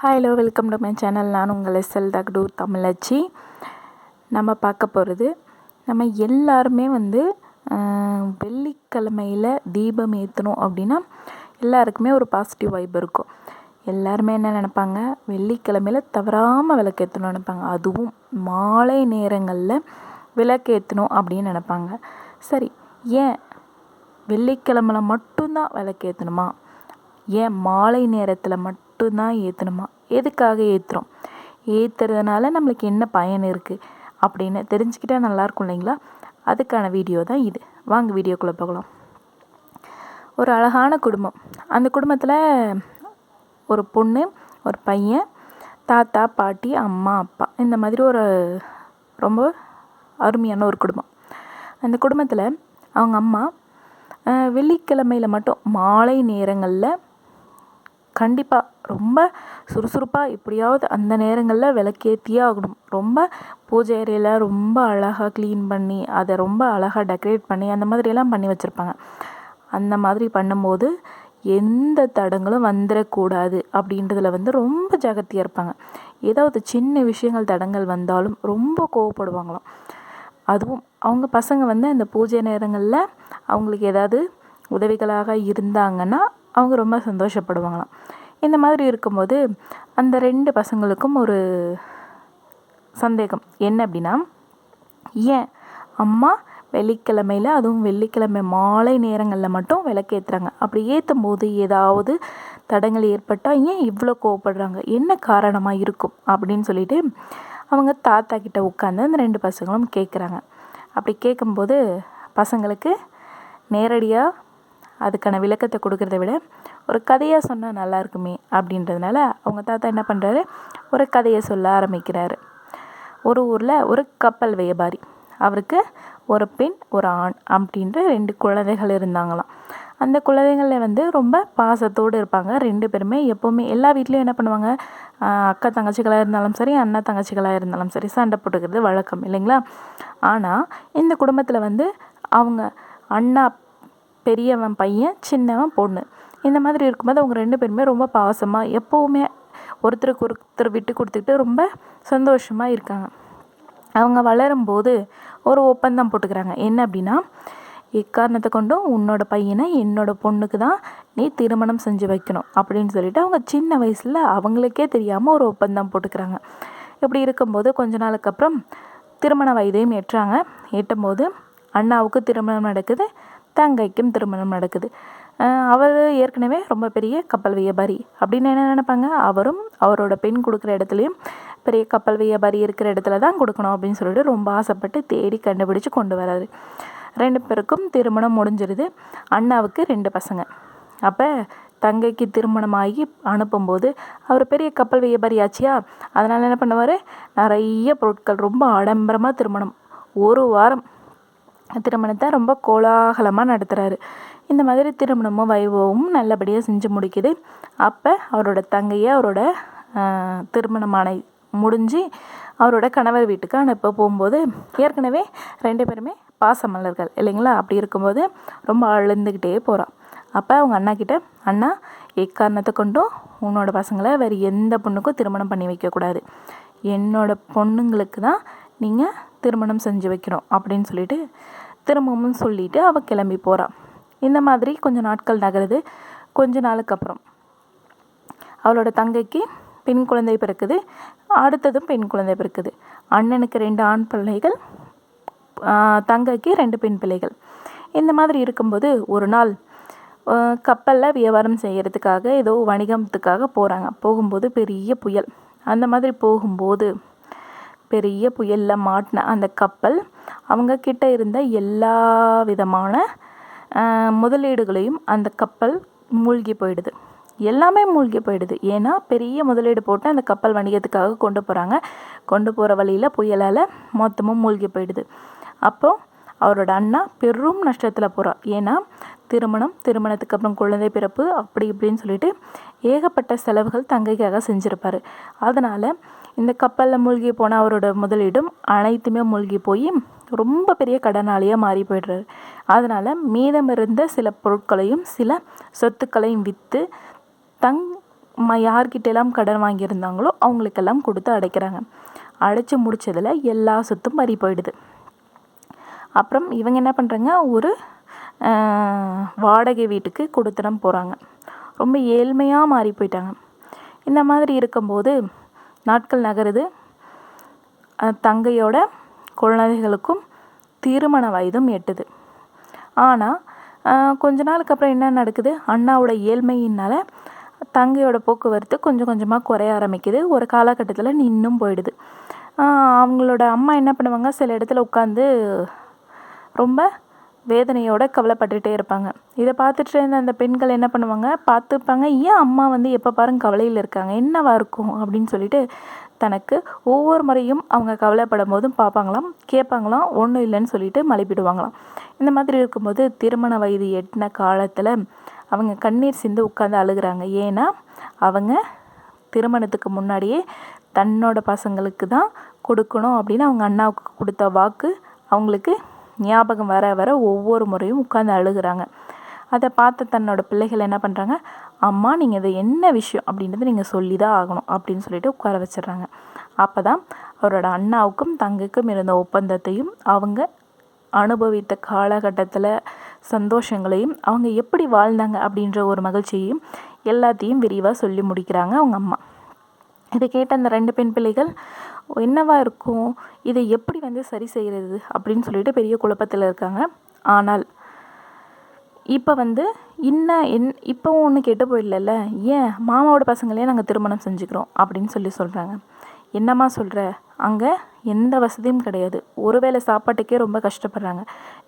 Hi hello welcome to my channel நான் உங்கள் SL தக்டு தமிழச்சி. நம்ம பார்க்க போகிறது நம்ம எல்லாருமே வந்து வெள்ளிக்கிழமையில் தீபம் ஏற்றணும் அப்படின்னா எல்லாருக்குமே ஒரு பாசிட்டிவ் வைப் இருக்கும். எல்லாருமே என்ன நினப்பாங்க? வெள்ளிக்கிழமையில் தவறாமல் விளக்கேற்றணும்னு நினப்பாங்க. அதுவும் மாலை நேரங்களில் விளக்கேற்றணும் அப்படின்னு நினப்பாங்க. சரி ஏன் வெள்ளிக்கிழமையில் மட்டும்தான் விளக்கேற்றணுமா ஏன் மாலை நேரத்தில் மட்டும்தான் ஏற்றணுமா எதுக்காக ஏற்றுறோம் ஏற்றுறதுனால நம்மளுக்கு என்ன பயன் இருக்குது அப்படின்னு தெரிஞ்சுக்கிட்டால் நல்லாயிருக்கும் இல்லைங்களா? அதுக்கான வீடியோ தான் இது. வாங்க வீடியோக்குள்ளே போகலாம். ஒரு அழகான குடும்பம். அந்த குடும்பத்தில் ஒரு பொண்ணு ஒரு பையன் தாத்தா பாட்டி அம்மா அப்பா. இந்த மாதிரி ஒரு ரொம்ப அருமையான ஒரு குடும்பம். அந்த குடும்பத்தில் அவங்க அம்மா வெள்ளிக்கிழமையில் மட்டும் மாலை நேரங்களில் கண்டிப்பாக ரொம்ப சுறுசுறுப்பாக எப்படியாவது அந்த நேரங்களில் விளக்கேற்றியே ஆகணும். ரொம்ப பூஜை அறையில் ரொம்ப அழகாக க்ளீன் பண்ணி அதை ரொம்ப அழகாக டெக்கரேட் பண்ணி அந்த மாதிரியெல்லாம் பண்ணி வச்சுருப்பாங்க. அந்த மாதிரி பண்ணும்போது எந்த தடங்களும் வந்துடக்கூடாது அப்படின்றதுல வந்து ரொம்ப ஜாகிரதையாக இருப்பாங்க. ஏதாவது சின்ன விஷயங்கள் தடங்கள் வந்தாலும் ரொம்ப கோவப்படுவாங்களாம். அதுவும் அவங்க பசங்க வந்து அந்த பூஜை நேரங்களில் அவங்களுக்கு ஏதாவது உதவிகளாக இருந்தாங்கன்னா அவங்க ரொம்ப சந்தோஷப்படுவாங்களாம். இந்த மாதிரி இருக்கும்போது அந்த ரெண்டு பசங்களுக்கும் ஒரு சந்தேகம். என்ன அப்படின்னா ஏன்? அம்மா வெள்ளிக்கிழமையில் அதுவும் வெள்ளிக்கிழமை மாலை நேரங்களில் மட்டும் விளக்கேற்றுறாங்க அப்படி ஏற்றும் போது ஏதாவது தடங்கள் ஏற்பட்டால் ஏன் இவ்வளோ கோவப்படுறாங்க? என்ன காரணமாக இருக்கும்? அப்படின்னு சொல்லிட்டு அவங்க தாத்தா கிட்ட உட்காந்து அந்த ரெண்டு பசங்களும் கேட்குறாங்க அப்படி கேட்கும்போது பசங்களுக்கு நேரடியாக அதுக்கான விளக்கத்தை கொடுக்குறத விட ஒரு கதையாக சொன்னால் நல்லா இருக்குமே அப்படின்றதுனால அவங்க தாத்தா என்ன பண்ணுறாரு ஒரு கதையை சொல்ல ஆரம்பிக்கிறாரு. ஒரு ஊரில் ஒரு கப்பல் வியாபாரி அவருக்கு ஒரு பெண் ஒரு ஆண் அப்படின்ற ரெண்டு குழந்தைகள் இருந்தாங்களாம். அந்த குழந்தைங்களில் வந்து ரொம்ப பாசத்தோடு இருப்பாங்க. ரெண்டு பேருமே எப்போவுமே எல்லா வீட்லேயும் என்ன பண்ணுவாங்க? அக்கா தங்கச்சிகளாக இருந்தாலும் சரி அண்ணா தங்கச்சிகளாக இருந்தாலும் சரி சண்டை போட்டுக்கிறது வழக்கம் இல்லைங்களா? ஆனால் இந்த குடும்பத்தில் வந்து அவங்க அண்ணா பெரியவன் பையன் சின்னவன் பொண்ணு. இந்த மாதிரி இருக்கும்போது அவங்க ரெண்டு பேருமே ரொம்ப பாசமாக எப்போவுமே ஒருத்தருக்கு ஒருத்தர் விட்டு கொடுத்துக்கிட்டு ரொம்ப சந்தோஷமாக இருக்காங்க. அவங்க வளரும்போது ஒரு ஒப்பந்தம் போட்டுக்கிறாங்க. என்ன அப்படின்னா எக்காரணத்தை கொண்டும் உன்னோட பையனை என்னோட பொண்ணுக்கு தான் நீ திருமணம் செஞ்சு வைக்கணும் அப்படின்னு சொல்லிட்டு அவங்க சின்ன வயசில் அவங்களுக்கே தெரியாமல் ஒரு ஒப்பந்தம் போட்டுக்கிறாங்க. இப்படி இருக்கும்போது கொஞ்ச நாளுக்கு அப்புறம் திருமண வயதையும் எட்டுறாங்க எட்டும்போது அண்ணாவுக்கு திருமணம் நடக்குது. தங்கைக்கும் திருமணம் நடக்குது. அவர் ஏற்கனவே ரொம்ப பெரிய கப்பல் வியாபாரி. அப்படின்னு என்ன நினைப்பாங்க? அவரும் அவரோட பெண் கொடுக்குற இடத்துலையும் பெரிய கப்பல் வியாபாரி இருக்கிற இடத்துல தான் கொடுக்கணும் அப்படின்னு சொல்லிட்டு ரொம்ப ஆசைப்பட்டு தேடி கண்டுபிடிச்சு கொண்டு வராரு. ரெண்டு பேருக்கும் திருமணம் முடிஞ்சிருது. அண்ணாவுக்கு ரெண்டு பசங்க. அப்போ தங்கைக்கு திருமணம் ஆகி அனுப்பும்போது அவர் பெரிய கப்பல் வியாபாரி ஆச்சியா? அதனால் என்ன பண்ணுவார்? நிறைய பொருட்கள் ரொம்ப ஆடம்பரமாக திருமணம். ஒரு வாரம் திருமணத்தை ரொம்ப கோலாகலமாக நடத்துகிறாரு இந்த மாதிரி திருமணமும் வைபவமும் நல்லபடியாக செஞ்சு முடிக்குது. அப்போ அவரோட தங்கையை அவரோட திருமணமான முடிஞ்சு அவரோட கணவர் வீட்டுக்கு அனுப்ப போகும்போது ஏற்கனவே ரெண்டு பேருமே பாசமலர்கள் இல்லைங்களா? அப்படி இருக்கும்போது ரொம்ப அழுந்துக்கிட்டே போகிறான் அப்போ அவங்க அண்ணா கிட்ட அண்ணா எக்காரணத்தை கொண்டும் உன்னோட பசங்களை வேறு எந்த பொண்ணுக்கும் திருமணம் பண்ணி வைக்கக்கூடாது என்னோட பொண்ணுங்களுக்கு தான் நீங்கள் திருமணம் செஞ்சு வைக்கணும். அப்படின்னு சொல்லிட்டு திரும்பவும் சொல்லிவிட்டு அவள் கிளம்பி போகிறாள் இந்த மாதிரி கொஞ்சம் நாட்கள் நகருது. கொஞ்ச நாளுக்கு அப்புறம். அவளோட தங்கைக்கு பெண் குழந்தை பிறக்குது. அடுத்ததும் பெண் குழந்தை பிறக்குது. அண்ணனுக்கு ரெண்டு ஆண் பிள்ளைகள் தங்கைக்கு ரெண்டு பெண் பிள்ளைகள். இந்த மாதிரி இருக்கும்போது ஒரு நாள் கப்பலில் வியாபாரம் செய்கிறதுக்காக ஏதோ வணிகத்துக்காக போகிறாங்க போகும்போது பெரிய புயல். அந்த மாதிரி போகும்போது பெரிய புயலில் மாட்டின அந்த கப்பல் அவங்க கிட்ட இருந்த எல்லா விதமான முதலீடுகளையும் அந்த கப்பல் மூழ்கி போயிடுது. எல்லாமே மூழ்கி போயிடுது. ஏன்னா பெரிய முதலீடு போட்டு அந்த கப்பல் வணிகத்துக்காக கொண்டு போகிறாங்க கொண்டு போகிற வழியில் புயலால் மொத்தமும் மூழ்கி போயிடுது. அப்போது அவரோட அண்ணா பெரும் நஷ்டத்தில் போகிறார் ஏன்னா திருமணம் திருமணத்துக்கு அப்புறம் குழந்தை பிறப்பு அப்படி இப்படின்னு சொல்லிட்டு ஏகப்பட்ட செலவுகள் தங்கைக்காக செஞ்சுருப்பார். அதனால் இந்த கப்பலில் மூழ்கி போன அவரோட முதலீடும் அனைத்துமே மூழ்கி போய் ரொம்ப பெரிய கடனாளியாக மாறி போய்டுறாரு. அதனால் மீதம் இருந்த சில பொருட்களையும் சில சொத்துக்களையும் விற்று தங் ம யார்கிட்டெல்லாம் கடன் வாங்கியிருந்தாங்களோ அவங்களுக்கெல்லாம் கொடுத்து அடைக்கிறாங்க. அடைச்சி முடிச்சதில் எல்லா சொத்தும் மாறி போயிடுது. அப்புறம் இவங்க என்ன பண்ணுறாங்க ஒரு வாடகை வீட்டுக்கு கொடுத்துடம் போகிறாங்க ரொம்ப ஏழ்மையாக மாறி போயிட்டாங்க. இந்த மாதிரி இருக்கும்போது நாட்கள் நகருது. தங்கையோட குழந்தைகளுக்கும் திருமண வயதும் எட்டுது. ஆனால் கொஞ்ச நாளுக்கு அப்புறம் என்ன நடக்குது? அண்ணாவோட ஏழ்மையினால் தங்கையோட போக்குவரத்து கொஞ்சம் கொஞ்சமாக குறைய ஆரம்பிக்குது. ஒரு காலகட்டத்தில் நின்றும் போயிடுது. அவங்களோட அம்மா என்ன பண்ணுவாங்க? சில இடத்துல உட்காந்து ரொம்ப வேதனையோடு கவலைப்பட்டுகிட்டே இருப்பாங்க. இதை பார்த்துட்டு இருந்த அந்த பெண்கள் என்ன பண்ணுவாங்க? பார்த்துப்பாங்க ஏன் அம்மா வந்து எப்போ பாருங்க கவலையில் இருக்காங்க? என்னவா இருக்கும்? அப்படின்னு சொல்லிட்டு தனக்கு ஒவ்வொரு முறையும் அவங்க கவலைப்படும் போதும் பார்ப்பாங்களாம் கேட்பாங்களாம் ஒன்றும் இல்லைன்னு சொல்லிட்டு மலைப்பிடுவாங்களாம். இந்த மாதிரி இருக்கும்போது திருமண வயது எட்டின காலத்தில் அவங்க கண்ணீர் சிந்து உட்காந்து அழுகிறாங்க. ஏன்னா அவங்க திருமணத்துக்கு முன்னாடியே தன்னோட பசங்களுக்கு தான் கொடுக்கணும் அப்படின்னு அவங்க அண்ணாவுக்கு கொடுத்த வாக்கு அவங்களுக்கு ஞாபகம் வர வர ஒவ்வொரு முறையும் உட்காந்து அழுகிறாங்க. அதை பார்த்து தன்னோட பிள்ளைகள் என்ன பண்ணுறாங்க அம்மா நீங்கள் இது என்ன விஷயம்? அப்படின்றத நீங்கள் சொல்லி தான் ஆகணும் அப்படின்னு சொல்லிட்டு உட்கார வச்சிடுறாங்க. அப்போ தான் அவரோட அண்ணாவுக்கும் தங்கைக்கும் இருந்த ஒப்பந்தத்தையும் அவங்க அனுபவித்த காலகட்டத்தில் சந்தோஷங்களையும் அவங்க எப்படி வாழ்ந்தாங்க அப்படின்ற ஒரு மகிழ்ச்சியையும் எல்லாத்தையும் விரிவாக சொல்லி முடிக்கிறாங்க அவங்க அம்மா. இதை கேட்ட அந்த ரெண்டு பெண் பிள்ளைகள் என்னவா இருக்கும்? இதை எப்படி வந்து சரி செய்கிறது? அப்படின்னு சொல்லிட்டு பெரிய குழப்பத்தில் இருக்காங்க. ஆனால் இப்போ வந்து இன்னும் என் இப்போவும் ஒன்றும் கெட்டு போயிடல ஏன்? மாமாவோட பசங்களே நாங்கள் திருமணம் செஞ்சுக்கிறோம் அப்படின்னு சொல்லி சொல்கிறாங்க என்னம்மா சொல்கிற அங்கே எந்த வசதியும் கிடையாது. ஒருவேளை சாப்பாட்டுக்கே ரொம்ப கஷ்டப்படுறாங்க.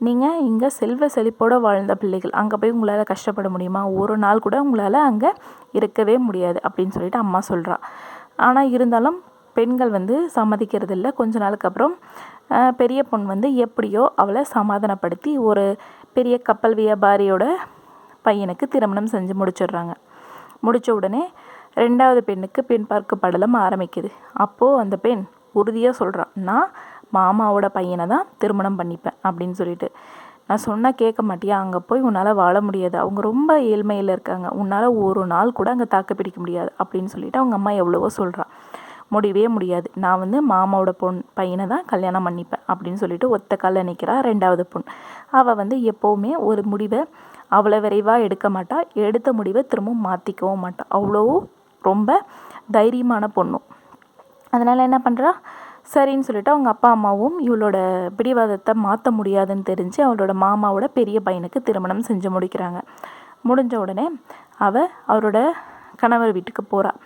நீங்கள் இங்கே செல்வ செழிப்போடு வாழ்ந்த பிள்ளைகள். அங்கே போய் உங்களால் கஷ்டப்பட முடியுமா? ஒரு நாள் கூட உங்களால் அங்கே இருக்கவே முடியாது அப்படின்னு சொல்லிட்டு அம்மா சொல்கிறா ஆனால் இருந்தாலும் பெண்கள் வந்து சம்மதிக்கிறது இல்லை கொஞ்ச நாளுக்கு அப்புறம் பெரிய பொண்ணு வந்து எப்படியோ அவளை சமாதானப்படுத்தி ஒரு பெரிய கப்பல் வியாபாரியோட பையனுக்கு திருமணம் செஞ்சு முடிச்சிடுறாங்க. முடித்த உடனே ரெண்டாவது பெண்ணுக்கு பெண் பார்க்க படலம் ஆரம்பிக்குது. அப்போது அந்த பெண் உறுதியாக சொல்கிறான் நான் மாமாவோட பையனை தான் திருமணம் பண்ணிப்பேன் அப்படின்னு சொல்லிட்டு. நான் சொன்னால் கேட்க மாட்டியா? அங்கே போய் உன்னால் வாழ முடியாது. அவங்க ரொம்ப ஏழ்மையில் இருக்காங்க. உன்னால் ஒரு நாள் கூட அங்கே தாக்கு பிடிக்க முடியாது அப்படின்னு சொல்லிட்டு அவங்க அம்மா எவ்வளவோ சொல்கிறான் முடியவே முடியாது. நான் வந்து மாமாவோட பொண் பையனை தான் கல்யாணம் பண்ணிப்பேன் அப்படின்னு சொல்லிட்டு ஒத்த காலில் நிற்கிறா ரெண்டாவது பொண். அவள் வந்து எப்போவுமே ஒரு முடிவை அவ்வளோ விரைவாக எடுக்க மாட்டாள் எடுத்த முடிவை திரும்பவும் மாற்றிக்கவும் மாட்டாள் அவ்வளோ ரொம்ப தைரியமான பொண்ணும் அதனால் என்ன பண்ணுறா சரின்னு சொல்லிட்டு அவங்க அப்பா அம்மாவும் இவளோட பிடிவாதத்தை மாற்ற முடியாதுன்னு தெரிஞ்சு அவளோட மாமாவோட பெரிய பையனுக்கு திருமணம் செஞ்சு முடிக்கிறாங்க. முடிஞ்ச உடனே அவள் அவரோட கணவர் வீட்டுக்கு போகிறாள்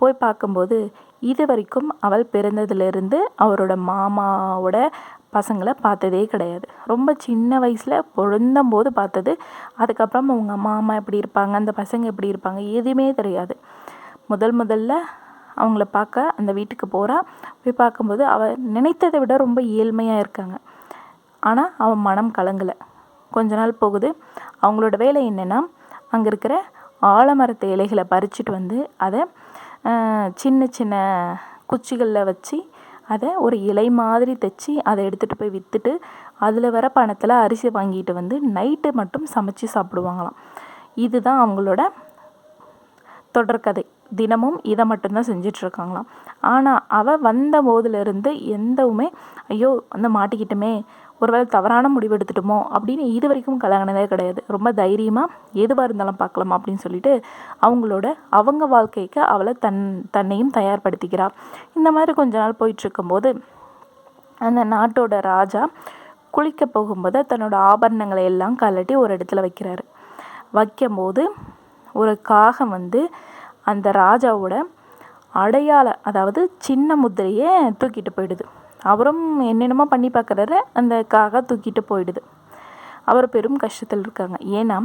போய் பார்க்கும்போது இது வரைக்கும் அவள் பிறந்ததுலேருந்து அவரோட மாமாவோட பசங்களை பார்த்ததே கிடையாது. ரொம்ப சின்ன வயசில் பிறந்தம்போது பார்த்தது. அதுக்கப்புறம் அவங்க மாமா எப்படி இருப்பாங்க அந்த பசங்க எப்படி இருப்பாங்க எதுவுமே தெரியாது. முதல் முதல்ல அவங்கள பார்க்க அந்த வீட்டுக்கு போகிறா போய் பார்க்கும்போது அவள் நினைத்ததை விட ரொம்ப ஏழ்மையாக இருக்காங்க. ஆனால் அவன் மனம் கலங்கலை. கொஞ்ச நாள் போகுது. அவங்களோட வேலை என்னென்னா அங்கே இருக்கிற ஆலமரத்து இலைகளை பறிச்சுட்டு வந்து அதை சின்ன சின்ன குச்சிகளில் வச்சு அதை ஒரு இலை மாதிரி தைச்சி அதை எடுத்துகிட்டு போய் விற்றுட்டு அதில் வர பணத்தில் அரிசி வாங்கிட்டு வந்து நைட்டு மட்டும் சமைச்சு சாப்பிடுவாங்களாம். இதுதான் அவங்களோட தொடர்கதை தினமும் இதை மட்டும்தான் செஞ்சிட்ருக்காங்களாம் ஆனால் அவள் வந்த போதுலேருந்து எந்தவுமே ஐயோ வந்து மாட்டிக்கிட்டுமே ஒருவேளை தவறான முடிவு எடுத்துட்டோமோ அப்படின்னு இது வரைக்கும் கலங்கினதே கிடையாது. ரொம்ப தைரியமாக எதுவாக இருந்தாலும் பார்க்கலாம் அப்படின்னு சொல்லிட்டு அவங்களோட அவங்க வாழ்க்கைக்கு அவளை தன் தன்னையும் தயார்படுத்திக்கிறா. இந்த மாதிரி கொஞ்ச நாள் போயிட்டுருக்கும்போது அந்த நாட்டோட ராஜா குளிக்க போகும்போது தன்னோட ஆபரணங்களை எல்லாம் கலட்டி ஒரு இடத்துல வைக்கிறாரு. வைக்கும்போது ஒரு காகம் வந்து அந்த ராஜாவோட அடையாள அதாவது சின்ன முத்திரையை தூக்கிட்டு போயிடுது. அவரும் என்னென்னமோ பண்ணி பார்க்குறாரு. அந்த காக தூக்கிட்டு போயிடுது. அவர் பெரும் கஷ்டத்தில் இருக்காங்க ஏன்னா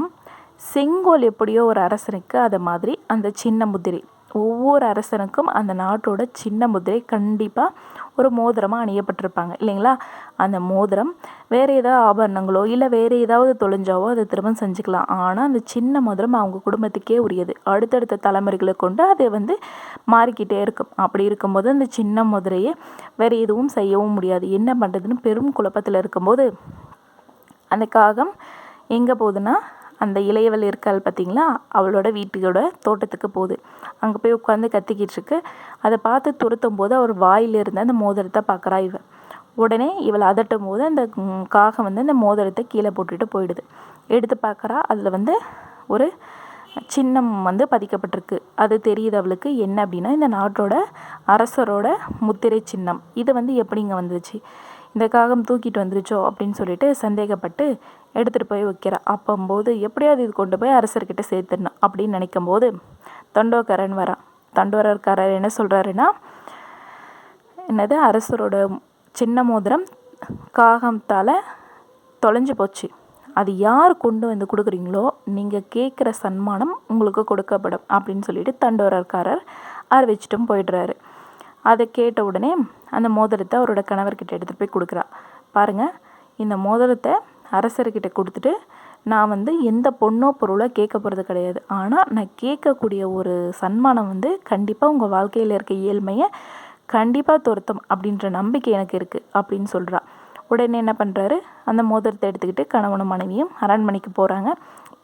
செங்கோல் எப்படியோ ஒரு அரசனுக்கு அதை மாதிரி அந்த சின்ன முதிரை ஒவ்வொரு அரசனுக்கும் அந்த நாட்டோட சின்ன முதிரை கண்டிப்பாக ஒரு மோதிரமாக அணியப்பட்டிருப்பாங்க இல்லைங்களா? அந்த மோதிரம் வேறு ஏதாவது ஆபரணங்களோ இல்லை வேறு ஏதாவது தொழிஞ்சாவோ அதை திரும்ப செஞ்சுக்கலாம். ஆனால் அந்த சின்ன மோதிரம் அவங்க குடும்பத்துக்கே உரியது. அடுத்தடுத்த தலைமுறைகளை கொண்டு அதை வந்து மாறிக்கிட்டே இருக்கும். அப்படி இருக்கும்போது அந்த சின்ன முதிரையை வேறு எதுவும் செய்யவும் முடியாது. என்ன பண்ணுறதுன்னு பெரும் குழப்பத்தில் இருக்கும்போது அந்த காகம் எங்கே போகுதுன்னா அந்த இளையவள் இருக்காள் பார்த்தீங்களா? அவளோட வீட்டுக்கோட தோட்டத்துக்கு போகுது. அங்கே போய் உட்காந்து கத்திக்கிட்டு இருக்கு. அதை பார்த்து துரத்தும் போது அவர் வாயிலிருந்து அந்த மோதிரத்தை பார்க்குறா இவள் உடனே இவளை அதட்டும் போது அந்த காகம் வந்து அந்த மோதிரத்தை கீழே போட்டுட்டு போயிடுது. எடுத்து பார்க்குறா. அதில் வந்து ஒரு சின்னம் வந்து பதிக்கப்பட்டிருக்கு. அது தெரியுது அவளுக்கு என்ன அப்படின்னா இந்த நாட்டோட அரசரோட முத்திரை சின்னம். இது வந்து எப்படிங்க வந்துச்சு? இந்த காகம் தூக்கிட்டு வந்துருச்சோ அப்படின்னு சொல்லிட்டு சந்தேகப்பட்டு எடுத்துகிட்டு போய் வைக்கிறா. அப்போம்போது எப்படியாவது இது கொண்டு போய் அரசர்கிட்ட சேர்த்துடணும் அப்படின்னு நினைக்கும் போது தண்டோக்கரன் வரான் தண்டோரக்காரர் என்ன சொல்கிறாருன்னா என்னது அரசரோட சின்ன மோதிரம் காகத்தால் தொலைஞ்சு போச்சு. அது யார் கொண்டு வந்து கொடுக்குறீங்களோ நீங்கள் கேட்குற சன்மானம் உங்களுக்கு கொடுக்கப்படும் அப்படின்னு சொல்லிட்டு தண்டோரக்காரர் அறிவிச்சிட்டும் போயிடுறாரு. அதை கேட்ட உடனே அந்த மோதிரத்தை அவரோட கணவர்கிட்ட எடுத்துகிட்டு போய் கொடுக்குறா. பாருங்கள் இந்த மோதிரத்தை அரசர்கிட்ட கொடுத்துட்டு நான் வந்து எந்த பொண்ணோ பொருளோ கேட்க போகிறது கிடையாது. ஆனால் நான் கேட்கக்கூடிய ஒரு சன்மானம் வந்து கண்டிப்பாக உங்கள் வாழ்க்கையில் இருக்க இயல்மையை கண்டிப்பாக துரத்தும் அப்படின்ற நம்பிக்கை எனக்கு இருக்குது அப்படின்னு சொல்கிறா உடனே என்ன பண்ணுறாரு அந்த மோதிரத்தை எடுத்துக்கிட்டு கணவனும் மனைவியும் அரண்மனைக்கு போகிறாங்க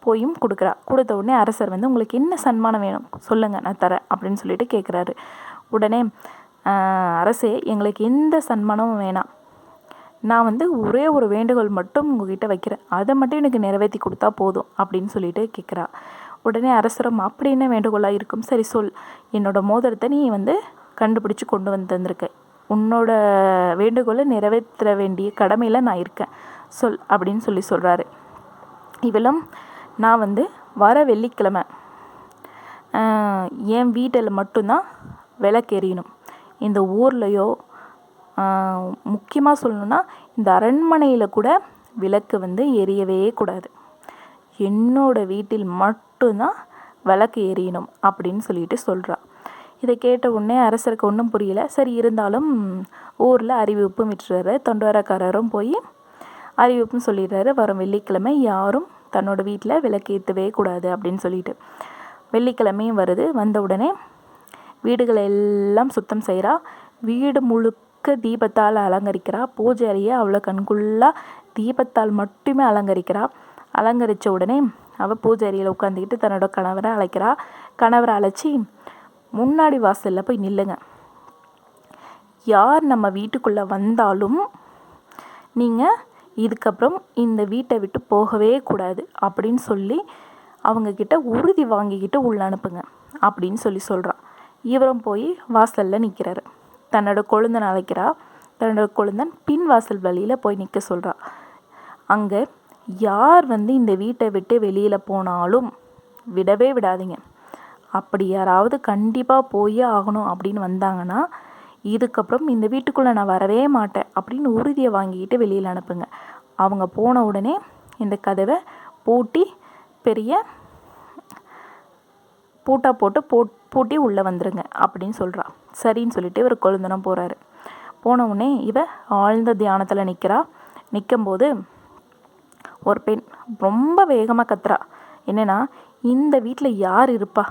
போயும் கொடுக்குறா. கொடுத்த உடனே அரசர் வந்து உங்களுக்கு என்ன சன்மானம் வேணும்? சொல்லுங்கள் நான் தரேன் அப்படின்னு சொல்லிட்டு கேட்குறாரு உடனே அரசே எங்களுக்கு எந்த சன்மானமும் வேணாம். நான் வந்து ஒரே ஒரு வேண்டுகோள் மட்டும் உங்ககிட்ட வைக்கிறேன். அதை மட்டும் எனக்கு நிறைவேற்றி கொடுத்தா போதும் அப்படின்னு சொல்லிட்டு கேட்குறா. உடனே அரசரும் அப்படி என்ன வேண்டுகோளாக இருக்கும்? சரி சொல். என்னோட மோதிரத்தை நீ வந்து கண்டுபிடிச்சி கொண்டு வந்து தந்திருக்க. உன்னோட வேண்டுகோளை நிறைவேற்ற வேண்டிய கடமையில் நான் இருக்கேன். சொல் அப்படின்னு சொல்லி சொல்கிறாரு இவளும் நான் வந்து வர வெள்ளிக்கிழமை என் வீட்டில் மட்டும்தான் விளக்கு எரியணும் இந்த ஊர்லேயோ முக்கியமாக சொல்லணுன்னா இந்த அரண்மனையில் கூட விளக்கு வந்து எரியவே கூடாது. என்னோட வீட்டில் மட்டும்தான் விளக்கு எரியணும் அப்படின்னு சொல்லிட்டு சொல்கிறா இதை கேட்ட உடனே அரசருக்கு ஒன்றும் புரியல. சரி இருந்தாலும் ஊரில் அறிவிப்பும் விட்டுறாரு. தொண்டரக்காரரும் போய் அறிவிப்பும் சொல்லிடுறாரு. வரும் வெள்ளிக்கிழமை யாரும் தன்னோட வீட்டில் விளக்கு ஏற்றவே கூடாது அப்படின்னு சொல்லிட்டு. வெள்ளிக்கிழமையும் வருது. வந்த உடனே வீடுகளை எல்லாம் சுத்தம் செய்கிறா வீடு முழுக்க தீபத்தால் அலங்கரிக்கிறா. பூஜை அறையை அவ்வளோ கண்குள்ளாக தீபத்தால் மட்டுமே அலங்கரிக்கிறா. அலங்கரித்த உடனே அவள் பூஜை அறையில் உட்காந்துக்கிட்டு தன்னோட கணவரை அழைக்கிறா. கணவரை அழைச்சி முன்னாடி வாசலில் போய் நில்லுங்க. யார் நம்ம வீட்டுக்குள்ளே வந்தாலும் நீங்கள் இதுக்கப்புறம் இந்த வீட்டை விட்டு போகவே கூடாது அப்படின்னு சொல்லி அவங்கக்கிட்ட உறுதி வாங்கிக்கிட்டு உள்ள அனுப்புங்க அப்படின்னு சொல்லி சொல்கிறான் இவரும் போய் வாசலில் நிற்கிறாரு தன்னோட கொழுந்தன் அழைக்கிறா. தன்னோட கொழுந்தன் பின் வாசல் வழியில் போய் நிற்க சொல்கிறா அங்கே யார் வந்து இந்த வீட்டை விட்டு வெளியில் போனாலும் விடவே விடாதீங்க. அப்படி யாராவது கண்டிப்பாக போயே ஆகணும் அப்படின்னு வந்தாங்கன்னா இதுக்கப்புறம் இந்த வீட்டுக்குள்ளே நான் வரவே மாட்டேன் அப்படின்னு உறுதியை வாங்கிக்கிட்டு வெளியில் அனுப்புங்க. அவங்க போன உடனே இந்த கதவை பூட்டி பெரிய பூட்டா போட்டு போட் பூட்டி உள்ளே வந்துருங்க அப்படின்னு சொல்கிறா சரின்னு சொல்லிட்டு இவர் கொழுந்தனம் போகிறாரு போன உடனே இவ ஆழ்ந்த தியானத்தில் நிற்கிறா நிற்கும்போது ஒரு பெண் ரொம்ப வேகமாக கத்துறா. என்னென்னா இந்த வீட்டில் யார் இருப்பா?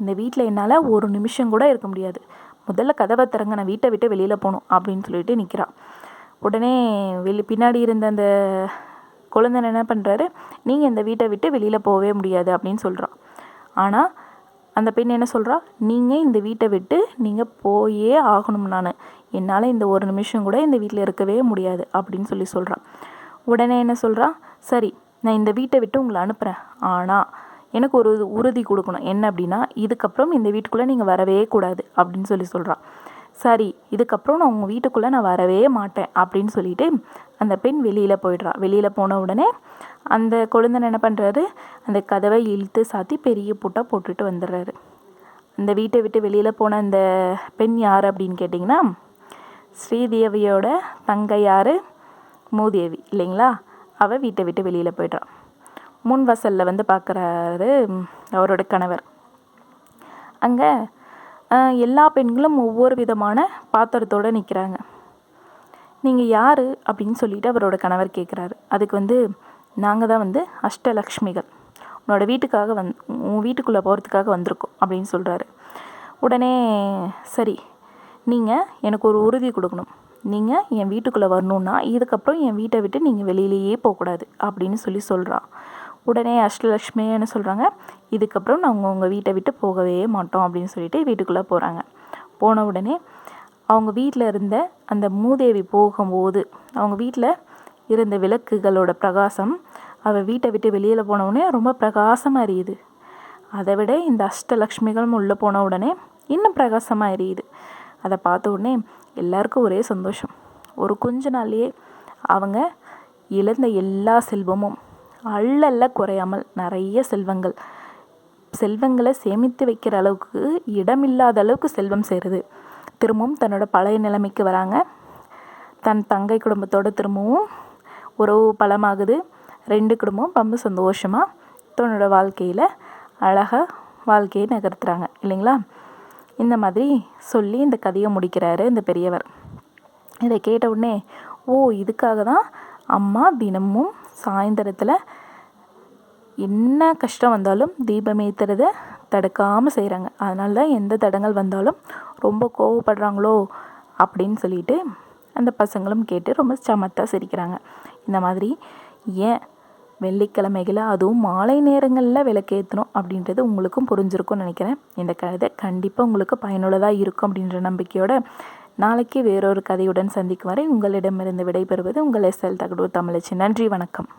இந்த வீட்டில் என்னால் ஒரு நிமிஷம் கூட இருக்க முடியாது. முதல்ல கதவை திறங்க நான் வீட்டை விட்டு வெளியில் போகணும் அப்படின்னு சொல்லிட்டு நிற்கிறா உடனே வெளி பின்னாடி இருந்த அந்த குழந்தை என்ன பண்ணுறாரு நீங்கள் இந்த வீட்டை விட்டு வெளியில் போகவே முடியாது அப்படின்னு சொல்கிறான் ஆனால் அந்த பெண் என்ன சொல்கிறா நீங்கள் இந்த வீட்டை விட்டு நீங்கள் போயே ஆகணும் நான். என்னால் இந்த ஒரு நிமிஷம் கூட இந்த வீட்டில் இருக்கவே முடியாது அப்படின்னு சொல்லி சொல்கிறான் உடனே என்ன சொல்கிறா சரி நான் இந்த வீட்டை விட்டு உங்களை அனுப்புகிறேன் ஆனால் எனக்கு ஒரு உறுதி கொடுக்கணும். என்ன அப்படின்னா இதுக்கப்புறம் இந்த வீட்டுக்குள்ளே நீங்கள் வரவே கூடாது அப்படின்னு சொல்லி சொல்கிறான் சரி இதுக்கப்புறம் நான் உங்கள் வீட்டுக்குள்ளே நான் வரவே மாட்டேன் அப்படின்னு சொல்லிட்டு அந்த பெண் வெளியில் போயிடுறா. வெளியில் போன உடனே அந்த கொழுந்தன் என்ன பண்ணுறாரு அந்த கதவை இழுத்து சாத்தி பெரிய பூட்டாக போட்டுட்டு வந்துடுறாரு. அந்த வீட்டை விட்டு வெளியில் போன அந்த பெண் யார் அப்படின்னு கேட்டிங்கன்னா ஸ்ரீதேவியோட தங்கை யார்? மூதேவி இல்லைங்களா? அவள் வீட்டை விட்டு வெளியில் போய்ட்றான் முன் வாசலில் வந்து பார்க்குறாரு அவரோட கணவர். அங்கே எல்லா பெண்களும் ஒவ்வொரு விதமான பாத்திரத்தோடு நிற்கிறாங்க நீங்கள் யார் அப்படின்னு சொல்லிட்டு அவரோட கணவர் கேட்குறாரு அதுக்கு வந்து நாங்கள் தான் வந்து அஷ்டலக்ஷ்மிகள். உன்னோட வீட்டுக்காக வந் உன் வீட்டுக்குள்ளே போகிறதுக்காக வந்திருக்கோம் அப்படின்னு சொல்கிறாரு உடனே சரி நீங்கள் எனக்கு ஒரு உறுதி கொடுக்கணும். நீங்கள் என் வீட்டுக்குள்ளே வரணுன்னா இதுக்கப்புறம் என் வீட்டை விட்டு நீங்கள் வெளியிலேயே போகக்கூடாது அப்படின்னு சொல்லி சொல்கிறான் உடனே அஷ்டலக்ஷ்மி என்ன சொல்கிறாங்க இதுக்கப்புறம் நாங்கள் உங்கள் வீட்டை விட்டு போகவே மாட்டோம் அப்படின்னு சொல்லிட்டு வீட்டுக்குள்ளே போகிறாங்க போன உடனே அவங்க வீட்டில் இருந்த அந்த மூதேவி போகும்போது அவங்க வீட்டில் இருந்த விளக்குகளோட பிரகாசம் அவள் வீட்டை விட்டு வெளியில் போன உடனே ரொம்ப பிரகாசமாக எரியுது. அதை விட இந்த அஷ்டலக்ஷ்மிகளும் உள்ளே போன உடனே இன்னும் பிரகாசமாக எரியுது. அதை பார்த்த உடனே எல்லாருக்கும் ஒரே சந்தோஷம். ஒரு கொஞ்ச நாள்லேயே அவங்க இழந்த எல்லா செல்வமும் அள்ளல்ல குறையாமல் நிறைய செல்வங்கள் செல்வங்களை சேமித்து வைக்கிற அளவுக்கு இடமில்லாத அளவுக்கு செல்வம் சேருது. திரும்பவும் தன்னோட பழைய நிலைமைக்கு வராங்க. தன் தங்கை குடும்பத்தோட திரும்பவும் உறவு பலமாகுது. ரெண்டு குடும்பமும் ரொம்ப சந்தோஷமாக தன்னோட வாழ்க்கையில் அழகாக வாழ்க்கையை நகர்த்துறாங்க. இல்லைங்களா? இந்த மாதிரி சொல்லி இந்த கதையை முடிக்கிறாரு இந்த பெரியவர். இதை கேட்ட உடனே ஓ இதுக்காக தான் அம்மா தினமும் சாயந்தரத்தில் என்ன கஷ்டம் வந்தாலும் தீபம் ஏற்றுறத தடுக்காமல் செய்கிறாங்க அதனால தான் எந்த தடங்கள் வந்தாலும் ரொம்ப கோவப்படுறாங்களோ அப்படின்னு சொல்லிட்டு அந்த பசங்களும் கேட்டு ரொம்ப சமத்தாக சிரிக்கிறாங்க. இந்த மாதிரி ஏன் வெள்ளிக்கிழமைகளை அதுவும் மாலை நேரங்களில் விளக்கேற்றணும் அப்படின்றது உங்களுக்கும் புரிஞ்சிருக்கும்னு நினைக்கிறேன். இந்த கதை கண்டிப்பாக உங்களுக்கு பயனுள்ளதாக இருக்கும் அப்படின்ற நம்பிக்கையோட நாளைக்கு வேறொரு கதையுடன் சந்திக்கும் வரை உங்களிடமிருந்து விடைபெறுவது உங்கள் எஸ்எல் தகடூர் தமிழச்சி. நன்றி வணக்கம்.